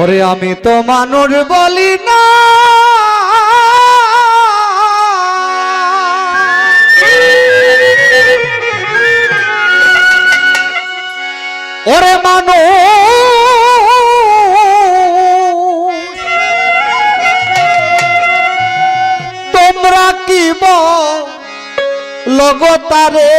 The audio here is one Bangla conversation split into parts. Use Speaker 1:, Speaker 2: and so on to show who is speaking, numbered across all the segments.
Speaker 1: ওরে আমি তো মানুষ বলি না। ওরে মানুষ তোমরা কি লগতারে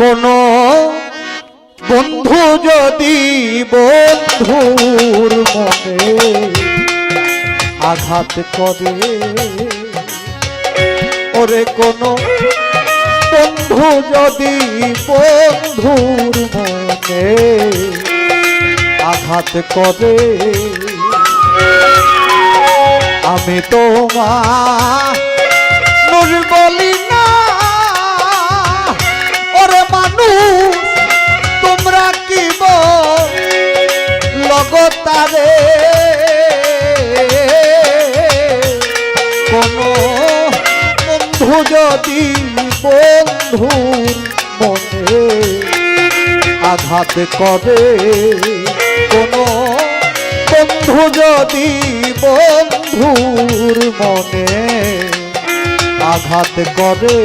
Speaker 1: কোন বন্ধু যদি বন্ধুর মনে আঘাত করে, ওরে কোন বন্ধু যদি বন্ধুর মনে আঘাত করে, আমি তোমার বলি বন্ধুর মনে আঘাত করে কোন বন্ধু যদি বন্ধুর মনে আঘাত করে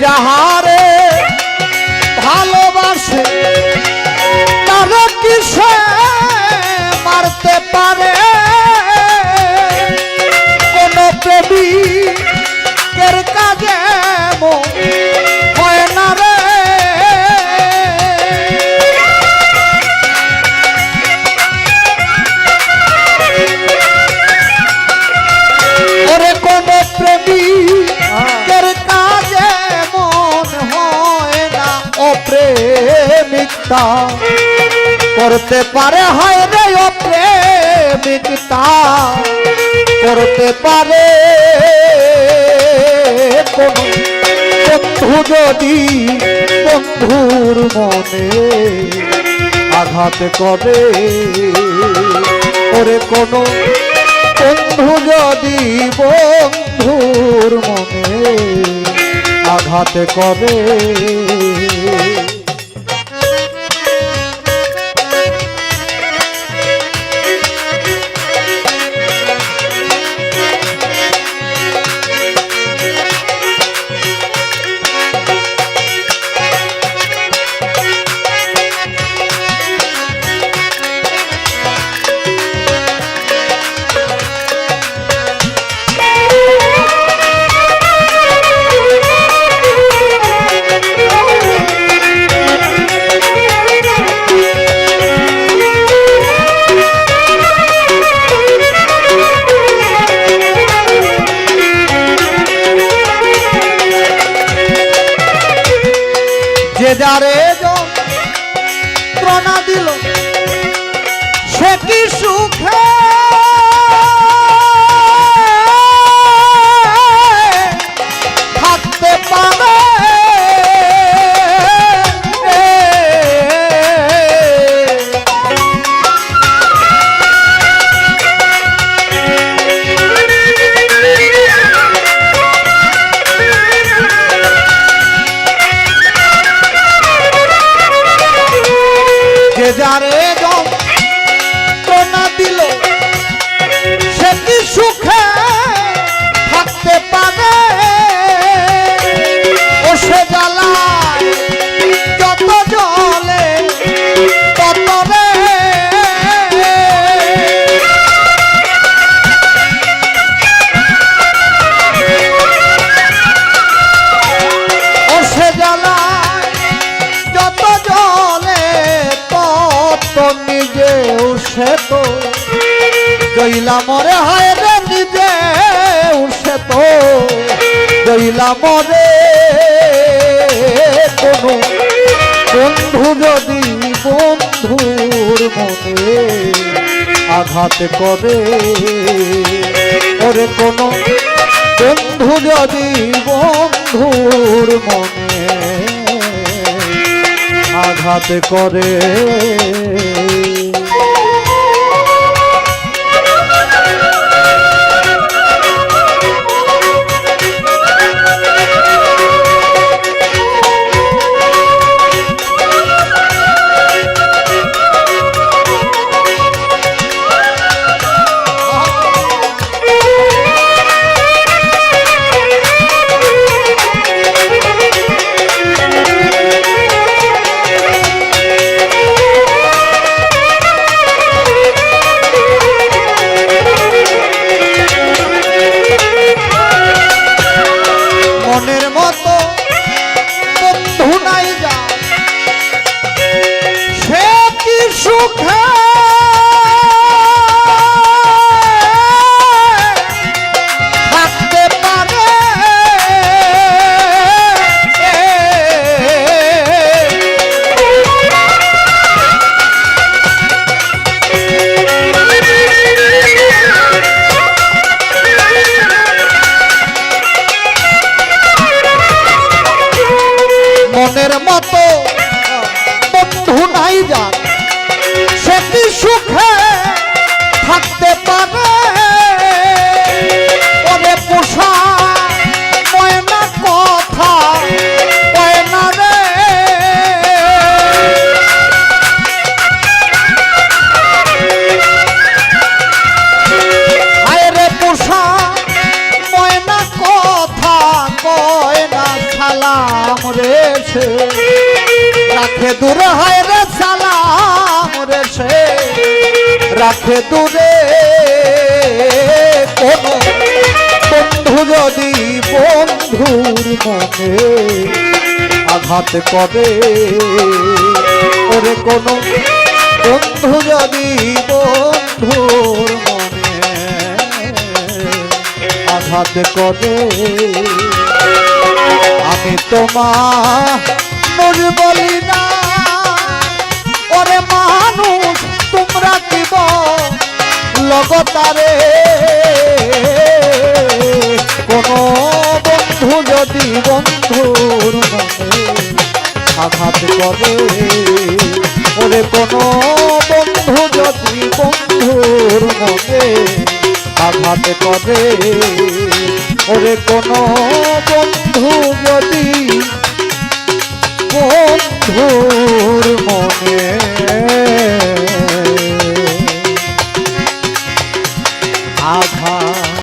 Speaker 1: যে অপ্রেমিকতা করতে পারে, হয় রে ও অপ্রেমিকতা করতে পারে। কোন বন্ধু যদি বন্ধুর মনে আঘাত করে, ওরে কোনো বন্ধু যদি বন্ধুর মনে আঘাত করে যে যারে যন্ত্রণা দিল। সে কি সুখে? নিজে নিজেও তো। জইলা মরে হায় রে, নিজে সে তো। জইলা মরে কোনো বন্ধু যদি বন্ধুর মনে আঘাত করে, ওরে কোনো বন্ধু যদি বন্ধুর মনে আঘাত করে। মনের মতো দূরে হায় রে সালাম রে সে। রাখে দূরে কোন বন্ধু যদি বন্ধুর মনে আঘাত করে। ওরে কোন বন্ধু যদি বন্ধুর মনে আঘাত করে। আমি তোমার বলি না ওরে মানুষ, তোমরা দিব লগতারে কোন বন্ধু যদি বন্ধুর আঘাত করে, ওরে কোন বন্ধু যদি বন্ধুর মনে আঘাত করে, ওরে কোন বন্ধু যদি বন্ধুর মনে।